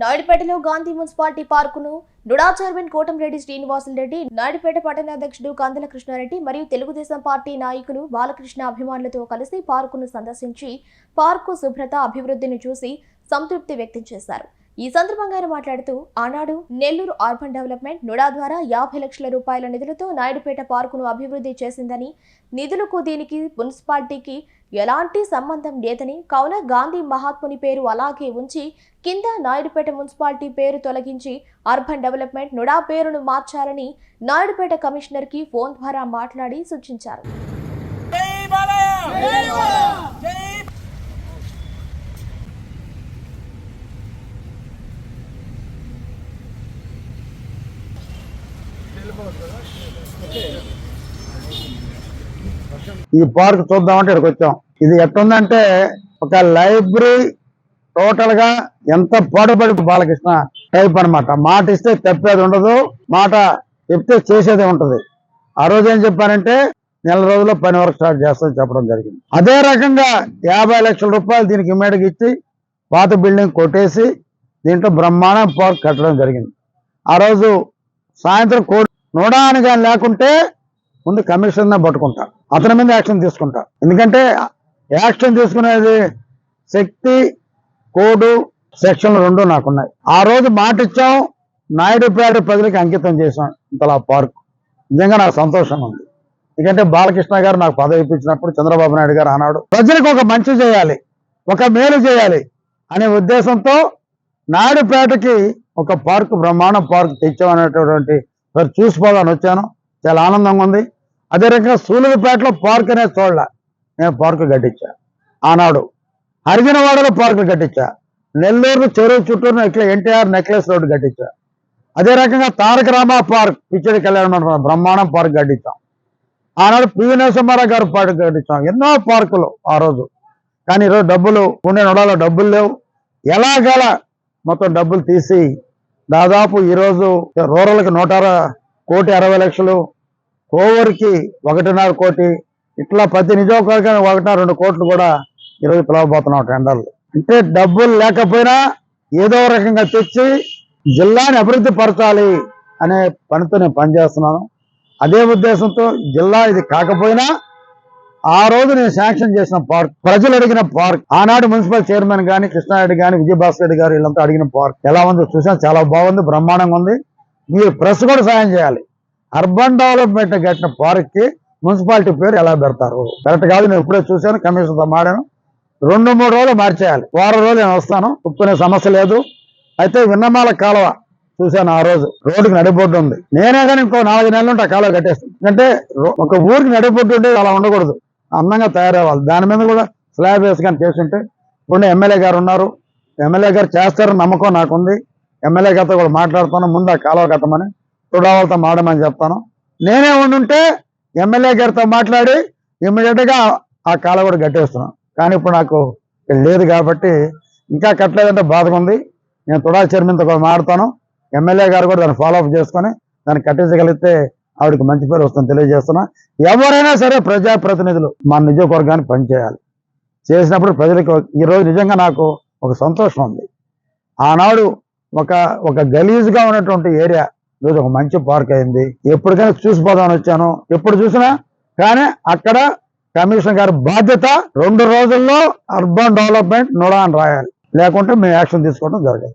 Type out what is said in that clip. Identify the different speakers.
Speaker 1: నాయుడుపేటలో Gandhi municipality పార్కును NUDA chairman Kotamreddy Srinivasulareddy Naidupeta పట్టణాధ్యక్షుడు కందల కృష్ణారెడ్డి మరియు తెలుగుదేశం పార్టీ నాయకులు బాలకృష్ణ అభిమానులతో కలిసి పార్కును సందర్శించి పార్కు శుభ్రత అభివృద్ధిని చూసి సంతృప్తి వ్యక్తం చేశారు. ఈ సందర్భంగా ఆయన మాట్లాడుతూ ఆనాడు నెల్లూరు అర్బన్ డెవలప్మెంట్ నుడా ద్వారా యాభై లక్షల రూపాయల నిధులతో నాయుడుపేట పార్కును అభివృద్ధి చేసిందని నిధులకు దీనికి మున్సిపాలిటీకి ఎలాంటి సంబంధం లేదని కావున గాంధీ మహాత్ముని పేరు అలాగే ఉంచి కింద నాయుడుపేట మున్సిపాలిటీ పేరు తొలగించి అర్బన్ డెవలప్మెంట్ నుడా పేరును మార్చాలని నాయుడుపేట కమిషనర్కి ఫోన్ ద్వారా మాట్లాడి సూచించారు.
Speaker 2: ఈ పార్క్ చూద్దామంటే ఇక్కడికి వచ్చాం. ఇది ఎట్టుందంటే ఒక లైబ్రరీ టోటల్గా ఎంత పాటుపడి బాలకృష్ణ టైప్ అన్నమాట. మాట ఇస్తే తప్పేది ఉండదు మాట చెప్తే చేసేది ఉంటది. ఆ రోజు ఏం చెప్పానంటే నెల రోజుల్లో పని వరకు స్టార్ట్ చేస్తామని చెప్పడం జరిగింది. అదే రకంగా యాభై లక్షల రూపాయలు దీనికి మేడకి ఇచ్చి పాత బిల్డింగ్ కొట్టేసి దీంట్లో బ్రహ్మాండం పార్క్ కట్టడం జరిగింది. ఆ రోజు సాయంత్రం కోడి నూడాని కానీ లేకుంటే ముందు కమిషన్ పట్టుకుంటా. అతని మీద యాక్షన్ తీసుకుంటా. ఎందుకంటే యాక్షన్ తీసుకునేది శక్తి కోడు సెక్షన్ రెండు నాకున్నాయి. ఆ రోజు మాట ఇచ్చాం నాయుడుపేట ప్రజలకు అంకితం చేశాం. ఇంతలా పార్క్. నిజంగా నాకు సంతోషం ఉంది. ఎందుకంటే బాలకృష్ణ గారు నాకు పదవి ఇప్పించినప్పుడు చంద్రబాబు నాయుడు గారు అన్నాడు ప్రజలకు ఒక మంచి చేయాలి ఒక మేలు చేయాలి అనే ఉద్దేశంతో నాయుడుపేటకి ఒక పార్క్ బ్రహ్మాండ పార్క్ తెచ్చామనేటటువంటి మరి చూసిపోదాని వచ్చాను. చాలా ఆనందంగా ఉంది. అదే రకంగా సూలూరుపేటలో పార్క్ అనేది చూడలే. నేను పార్కు కట్టించా. ఆనాడు హరిజనవాడలో పార్కులు కట్టించా. నెల్లూరు చెరువు చుట్టూరు ఇట్లా ఎన్టీఆర్ నెక్లెస్ రోడ్డు కట్టించా. అదే రకంగా తారక రామ పార్క్ పిచ్చడి కళ్యాణం బ్రహ్మాండం పార్క్ కట్టించాం. ఆనాడు పివి నరసింహారావు గారు పార్క్ కట్టించాం. ఎన్నో పార్కులు ఆ రోజు. కానీ ఈరోజు డబ్బులు ఉండే నొడాలో డబ్బులు లేవు. ఎలాగల మొత్తం డబ్బులు తీసి దాదాపు ఈరోజు రూరల్కి నూట కోటి అరవై లక్షలు ఓవర్కి ఒకటిన్నర కోటి ఇట్లా ప్రతి నిజోకవర్గానికి ఒకటిన్నర రెండు కోట్లు కూడా ఈరోజు పిలవబోతున్నాం టెండర్లు. అంటే డబ్బులు లేకపోయినా ఏదో రకంగా తెచ్చి జిల్లాని అభివృద్ధి పరచాలి అనే పనితో నేను పనిచేస్తున్నాను. అదే ఉద్దేశంతో జిల్లా ఇది కాకపోయినా ఆ రోజు నేను శాంక్షన్ చేసిన పార్క్ ప్రజలు అడిగిన పార్క్ ఆనాడు మున్సిపల్ చైర్మన్ గాని కృష్ణారెడ్డి గాని విజయభాస్కర్ రెడ్డి గారు వీళ్ళంతా అడిగిన పార్క్. ఎలా ఉందో చూసాం చాలా బాగుంది బ్రహ్మాండంగా ఉంది. మీరు ప్రెస్ కూడా సాయం చేయాలి. అర్బన్ డెవలప్మెంట్ కట్టిన పార్క్కి మున్సిపాలిటీ పేరు ఎలా పెడతారు? కరెక్ట్ కాదు నేను ఇప్పుడే చూశాను కమిషన్తో మాడాను రెండు మూడు రోజులు మార్చేయాలి. వారం రోజులు నేను వస్తాను ఒప్పుకునే సమస్య లేదు. అయితే విన్నమాల కాలువ చూశాను ఆ రోజు. రోడ్డుకి నడిబొడ్డు ఉంది. నేనే కానీ ఇంకో నాలుగు నెలలు ఉంటే ఆ కాలువ కట్టేస్తాను. ఎందుకంటే ఒక ఊరికి నడిబొడ్డు ఉంటే అలా ఉండకూడదు. అందంగా తయారవ్వాలి. దాని మీద కూడా స్లాబ్ వేసి కానీ చేస్తుంటే ఇప్పుడు ఎమ్మెల్యే గారు ఉన్నారు. ఎమ్మెల్యే గారు చేస్తారని నమ్మకం నాకుంది. ఎమ్మెల్యే గారితో కూడా మాట్లాడుతాను. ముందు ఆ కాలువ కట్టమని తుడావాళ్ళతో మాడమని చెప్తాను. నేనే ఉండుంటే ఎమ్మెల్యే గారితో మాట్లాడి ఇమ్మీడియట్గా ఆ కాలువ కూడా కట్టేస్తున్నాను కానీ ఇప్పుడు నాకు లేదు కాబట్టి ఇంకా కట్టలేదంటే బాధగా ఉంది. నేను తుడా చైర్మన్తో కూడా మాడతాను ఎమ్మెల్యే గారు కూడా దాన్ని ఫాలో అప్ చేసుకొని దాన్ని కట్టించగలిగితే ఆవిడకి మంచి పేరు వస్తుందని తెలియజేస్తున్నా. ఎవరైనా సరే ప్రజాప్రతినిధులు మా నియోజకవర్గాన్ని పనిచేయాలి. చేసినప్పుడు ప్రజలకు ఈరోజు నిజంగా నాకు ఒక సంతోషం ఉంది. ఆనాడు ఒక ఒక గలీజ్గా ఉన్నటువంటి ఏరియా ఈరోజు ఒక మంచి పార్క్ అయింది. ఎప్పటికైనా చూసిపోదామని వచ్చాను. ఎప్పుడు చూసినా కానీ అక్కడ కమిషన్ గారి బాధ్యత రెండు రోజుల్లో అర్బన్ డెవలప్మెంట్ నోడా అని రాయాలి. లేకుంటే మేము యాక్షన్ తీసుకోవడం జరగదు.